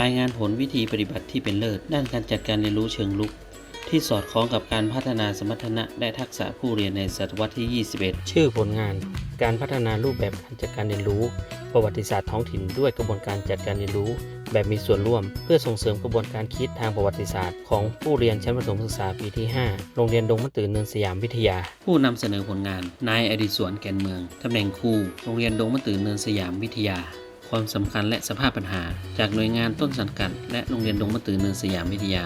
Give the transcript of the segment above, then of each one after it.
รายงานผลวิธีปฏิบัติที่เป็นเลิศ ด้านการจัดการเรียนรู้เชิงลุก ที่สอดคล้องกับการพัฒนาสมรรถนะและทักษะผู้เรียนในศตวรรษที่ 21 ชื่อผลงาน การพัฒนารูปแบบการจัดการเรียนรู้ ประวัติศาสตร์ท้องถิ่นด้วยกระบวนการจัดการเรียนรู้ แบบมีส่วนร่วม เพื่อส่งเสริมกระบวนการคิดทางประวัติศาสตร์ ของผู้เรียนชั้นประถมศึกษาปีที่ 5 โรงเรียนดงมะตือเนินสยามวิทยา ผู้นำเสนอผลงาน นายอดิศวรแก่นเมืองตำแหน่งครูโรงเรียนดงมะตือเนินสยามวิทยา ความสำคัญและสภาพปัญหา จากหน่วยงานต้นสังกัด และโรงเรียนดงมะตือเนินสยามวิทยา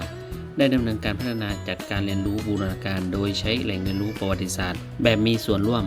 ได้ดำเนินการพัฒนาจัดการเรียนรู้บูรณาการ โดยใช้แหล่งเรียนรู้ประวัติศาสตร์ แบบมีส่วนร่วม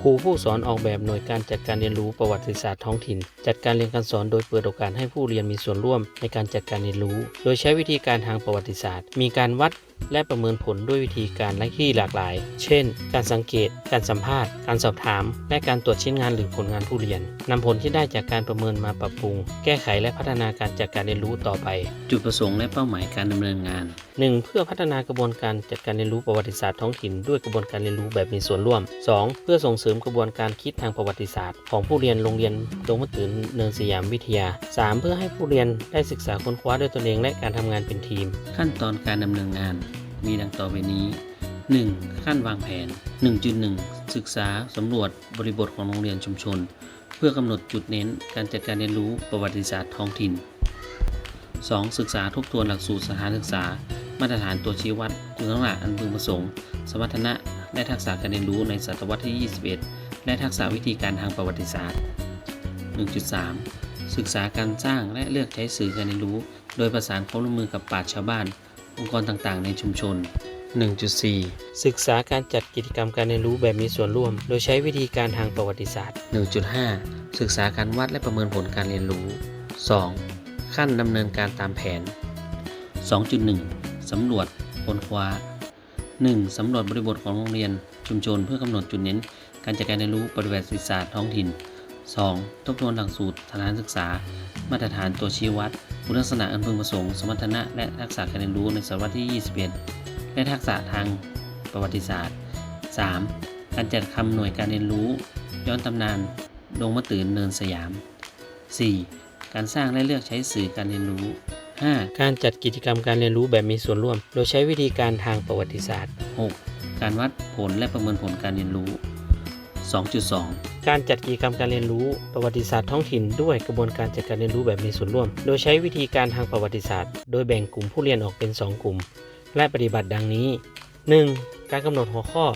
ครูผู้สอนออกแบบหน่วยการจัดการเรียนรู้ประวัติศาสตร์ท้องถิ่น จัดการเรียนการสอนโดยเปิดโอกาสให้ผู้เรียนมีส่วนร่วมในการจัดการเรียนรู้ โดยใช้วิธีการทางประวัติศาสตร์ มีการวัดและประเมินผลด้วยวิธีการและที่หลากหลาย เช่น การสังเกต การสัมภาษณ์ การสอบถาม และการตรวจชิ้นงานหรือผลงานผู้เรียน นำผลที่ได้จากการประเมินมาปรับปรุง แก้ไขและพัฒนาการจัดการเรียนรู้ต่อไป จุดประสงค์และเป้าหมายการดำเนินงาน 1. เพื่อพัฒนากระบวนการจัดการเรียนรู้ประวัติศาสตร์ท้องถิ่น ด้วยกระบวนการเรียนรู้แบบมีส่วนร่วม 2. เพื่อส่งเสริมริมกระบวนการคิดทางประวัติศาสตร์ ของผู้เรียนโรงเรียนดงมะตืนเนินสยามวิทยา 3. เพื่อให้ผู้เรียนได้ศึกษาค้นคว้าด้วยตนเองและการทำงานเป็นทีม ขั้นตอนการดำเนินงาน มีดังต่อไปนี้ 1. ขั้นวางแผน 1.1 ศึกษาสำรวจบริบทของโรงเรียนชุมชน เพื่อกำหนดจุดเน้น การจัดการเรียนรู้ประวัติศาสตร์ท้องถิ่น 2. ศึกษาทบทวนหลักสูตรสถานศึกษา มาตรฐานตัวชี้วัดคุณลักษณะอันพึงประสงค์ สมรรถนะ และทักษะการเรียนรู้ในศตวรรษที่ 21 และทักษะวิธีการทางประวัติศาสตร์ 1.3 ศึกษาการสร้างและเลือกใช้สื่อการเรียนรู้ โดยประสานความร่วมมือกับปราชญ์ชาวบ้าน องค์กรต่างๆ ในชุมชน 1.4 ศึกษาการจัดกิจกรรมการเรียนรู้แบบมีส่วนร่วม โดยใช้วิธีการทางประวัติศาสตร์ 1.5 ศึกษาการวัดและประเมินผลการเรียนรู้ 2. ขั้นดำเนินการตามแผน 2.1 สำรวจค้นคว้า 1. สำรวจบริบทของโรงเรียนชุมชนเพื่อกำหนดจุดเน้น การจัดการเรียนรู้ประวัติศาสตร์ท้องถิ่น 2. ทบทวนหลักสูตรสถานศึกษา มาตรฐานตัวชี้วัดคุณลักษณะอันพึงประสงค์ สมรรถนะและทักษะการเรียนรู้ในศตวรรษที่ 21 และทักษะทางประวัติศาสตร์ 3. การจัดคำหน่วยการเรียนรู้ ย้อนตำนานดงมะตื่นเนินสยาม 4. การสร้างและเลือกใช้สื่อการเรียนรู้ 5. การจัดกิจกรรมการเรียนรู้แบบมีส่วนร่วม โดยใช้วิธีการทางประวัติศาสตร์ 6. การวัดผลและประเมินผลการเรียนรู้ 2.2 การจัดกิจกรรมการเรียนรู้ประวัติศาสตร์ท้องถิ่นด้วยกระบวนการจัดการเรียนรู้แบบมีส่วนร่วม โดยใช้วิธีการทางประวัติศาสตร์ โดยแบ่งกลุ่มผู้เรียนออกเป็น 2 กลุ่ม และปฏิบัติดังนี้ 1. การกำหนดหัวข้อ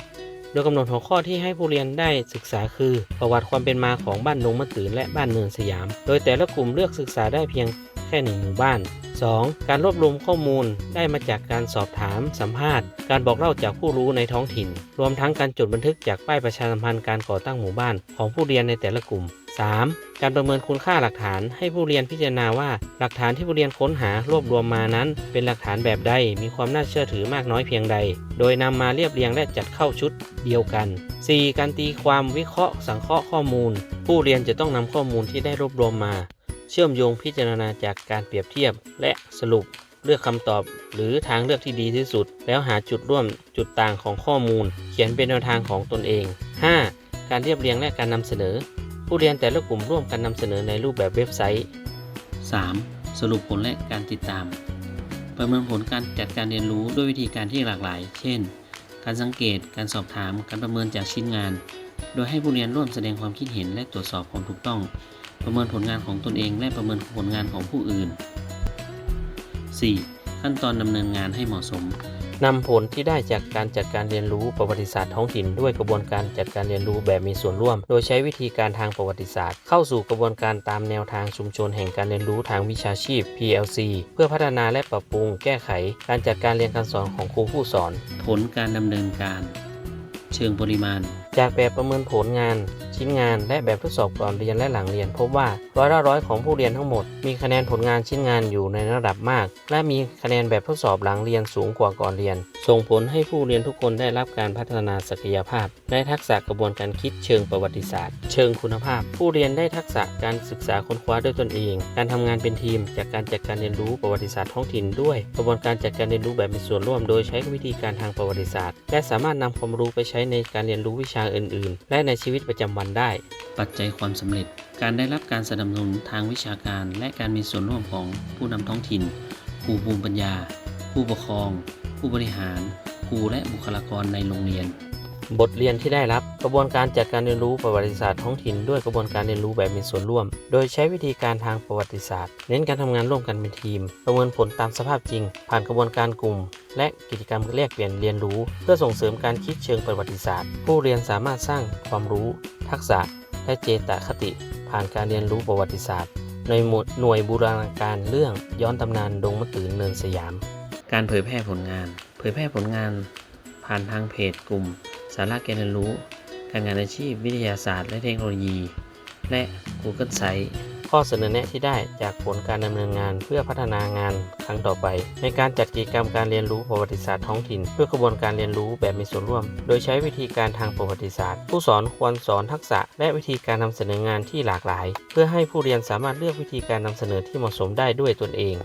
โดยกำหนดหัวข้อที่ให้ผู้เรียนได้ศึกษาคือ ประวัติความเป็นมาของบ้านดงมะตืนและบ้านเนินสยาม โดยแต่ละกลุ่มเลือกศึกษาได้เพียงแค่หนึ่งหมู่บ้าน 2. การรวบรวมข้อมูลได้มาจากการสอบถาม สัมภาษณ์ การบอกเล่าจากผู้รู้ในท้องถิ่น รวมทั้งการจดบันทึกจากป้ายประชาสัมพันธ์การก่อตั้งหมู่บ้านของผู้เรียนในแต่ละกลุ่ม 3. การประเมินคุณค่าหลักฐานให้ผู้เรียนพิจารณาว่า หลักฐานที่ผู้เรียนค้นหารวบรวมมานั้น เป็นหลักฐานแบบใดมีความน่าเชื่อถือมากน้อยเพียงใด โดยนำมาเรียบเรียงและจัดเข้าชุดเดียวกัน 4. การตีความวิเคราะห์ สังเคราะห์ข้อมูล ผู้เรียนจะต้องนำข้อมูลที่ได้รวบรวมมา เชื่อมโยงพิจารณาจากการเปรียบเทียบ และสรุปเลือกคำตอบ หรือทางเลือกที่ดีที่สุด แล้วหาจุดร่วมจุดต่างของข้อมูล เขียนเป็นแนวทางของตนเอง 5. การเรียบเรียงและการนำเสนอ ผู้เรียนแต่ละกลุ่มร่วมกันนำเสนอในรูปแบบเว็บไซต์ 3. สรุปผลและการติดตาม ประเมินผลการจัดการเรียนรู้ด้วยวิธีการที่หลากหลาย เช่น การสังเกต การสอบถาม การประเมินจากชิ้นงาน โดยให้ผู้เรียนร่วมแสดงความคิดเห็นและตรวจสอบความถูกต้อง ประเมินผลงานของตนเองและประเมินผลงานของผู้อื่น 4. ขั้นตอนดำเนินงานให้เหมาะสมนำผลที่ได้จากการจัดการเรียนรู้ประวัติศาสตร์ท้องถิ่นด้วยกระบวนการจัดการเรียนรู้แบบมีส่วนร่วม โดยใช้วิธีการทางประวัติศาสตร์ เข้าสู่กระบวนการตามแนวทางชุมชนแห่งการเรียนรู้ทางวิชาชีพ PLC เพื่อพัฒนาและปรับปรุงแก้ไข การจัดการเรียนการสอนของครูผู้สอน ผลการดำเนินการ เชิงปริมาณจากแบบประเมินผลงาน ชิ้นงานและแบบทดสอบก่อนเรียนและหลังเรียน พบว่าร้อยละร้อยของผู้เรียนทั้งหมด มีคะแนนผลงานชิ้นงานอยู่ในระดับมาก และมีคะแนนแบบทดสอบหลังเรียนสูงกว่าก่อนเรียน ส่งผลให้ผู้เรียนทุกคนได้รับการพัฒนาศักยภาพและทักษะกระบวนการคิดเชิงประวัติศาสตร์ เชิงคุณภาพ ผู้เรียนได้ทักษะการศึกษาค้นคว้าด้วยตนเอง การทำงานเป็นทีม จากการจัดการเรียนรู้ประวัติศาสตร์ท้องถิ่นด้วย กระบวนการจัดการเรียนรู้แบบมีส่วนร่วม โดยใช้วิธีการทางประวัติศาสตร์ และสามารถนำความรู้ไปใช้ในการเรียนรู้วิชาางอื่นๆ และในชีวิตประจำวันได้ ปัจจัยความสำเร็จ การได้รับการสนับสนุนทางวิชาการ และการมีส่วนร่วมของผู้นำท้องถิ่น ผู้ภูมิปัญญา ผู้ปกครอง ผู้บริหาร ครูและบุคลากรในโรงเรียน บทเรียนที่ได้รับกระบวนการจัดการเรียนรู้ประวัติศาสตร์ท้องถิ่นด้วยกระบวนการเรียนรู้แบบมีส่วนร่วม โดยใช้วิธีการทางประวัติศาสตร์ เน้นการทำงานร่วมกันเป็นทีม ประเมินผลตามสภาพจริง ผ่านกระบวนการกลุ่ม และกิจกรรมแลกเปลี่ยนเรียนรู้ เพื่อส่งเสริมการคิดเชิงประวัติศาสตร์ ผู้เรียนสามารถสร้างความรู้ ทักษะ และเจตคติ ผ่านการเรียนรู้ประวัติศาสตร์ในหมวดหน่วยบูรณาการเรื่องย้อนตำนานดงมะตือเนินสยาม การเผยแพร่ผลงาน เผยแพร่ผลงาน ผ่านทางเพจกลุ่ม สาระการเรียนรู้ การงานอาชีพวิทยาศาสตร์ และเทคโนโลยี และ Google Site ข้อเสนอแนะที่ได้จากผลการดำเนินงานเพื่อพัฒนางานครั้งต่อไป ในการจัดกิจกรรมการเรียนรู้ประวัติศาสตร์ท้องถิ่น เพื่อกระบวนการเรียนรู้แบบมีส่วนร่วม โดยใช้วิธีการทางประวัติศาสตร์ ผู้สอนควรสอนทักษะ และวิธีการนำเสนองานที่หลากหลาย เพื่อให้ผู้เรียนสามารถเลือกวิธีการนำเสนอที่เหมาะสมได้ด้วยตนเอง